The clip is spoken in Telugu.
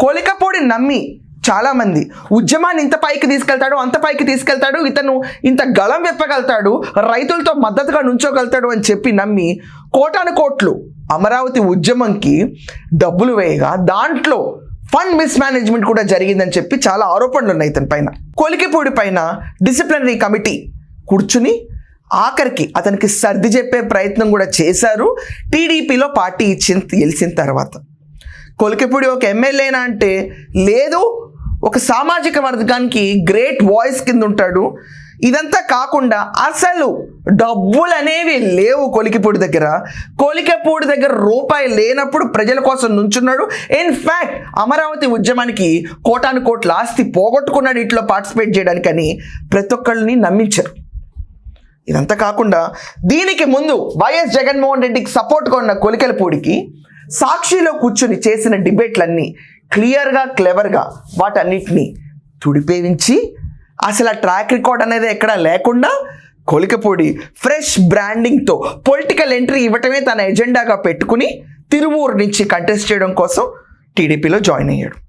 కోలికపూడి నమ్మి చాలామంది ఉద్యమాన్ని ఇంత పైకి తీసుకెళ్తాడు అంత పైకి తీసుకెళ్తాడు ఇతను ఇంత గళం విప్పగలుగుతాడు రైతులతో మద్దతుగా నుంచోగలుగుతాడు అని చెప్పి నమ్మి కోటాను కోట్లు అమరావతి ఉద్యమంకి డబ్బులు వేయగా దాంట్లో ఫండ్ మిస్మేనేజ్మెంట్ కూడా జరిగిందని చెప్పి చాలా ఆరోపణలు ఉన్నాయి ఇతని పైన. కొలికిపూడి పైన డిసిప్లినరీ కమిటీ కూర్చుని ఆఖరికి అతనికి సర్ది చెప్పే ప్రయత్నం కూడా చేశారు. టీడీపీలో పార్టీ ఇచ్చిన తెలిసిన తర్వాత. కొలికిపూడి ఒక ఎమ్మెల్యేనా అంటే లేదు ఒక సామాజిక వర్గానికి గ్రేట్ వాయిస్ కింద ఉంటాడు ఇదంతా కాకుండా అసలు డబ్బులు అనేవి లేవు కొలికిపూడి దగ్గర. కొలికపూడి దగ్గర రూపాయి లేనప్పుడు ప్రజల కోసం నుంచున్నాడు. ఇన్ఫ్యాక్ట్ అమరావతి ఉద్యమానికి కోటాను కోట్ల ఆస్తి పోగొట్టుకున్నాడు ఇంట్లో పార్టిసిపేట్ చేయడానికని ప్రతి ఒక్కళ్ళని నమ్మించారు. ఇదంతా కాకుండా దీనికి ముందు వైఎస్ జగన్మోహన్ రెడ్డికి సపోర్ట్గా ఉన్న కొలికలపూడికి సాక్షిలో కూర్చుని చేసిన డిబేట్లన్నీ క్లియర్గా క్లెవర్గా వాటన్నిటిని తుడిపేవించి అసలు ఆ ట్రాక్ రికార్డ్ అనేది ఎక్కడా లేకుండా కొలికపూడి ఫ్రెష్ బ్రాండింగ్తో పొలిటికల్ ఎంట్రీ ఇవ్వటమే తన ఎజెండాగా పెట్టుకుని తిరువూరు నుంచి కంటెస్ట్ చేయడం కోసం టీడీపీలో జాయిన్ అయ్యాడు.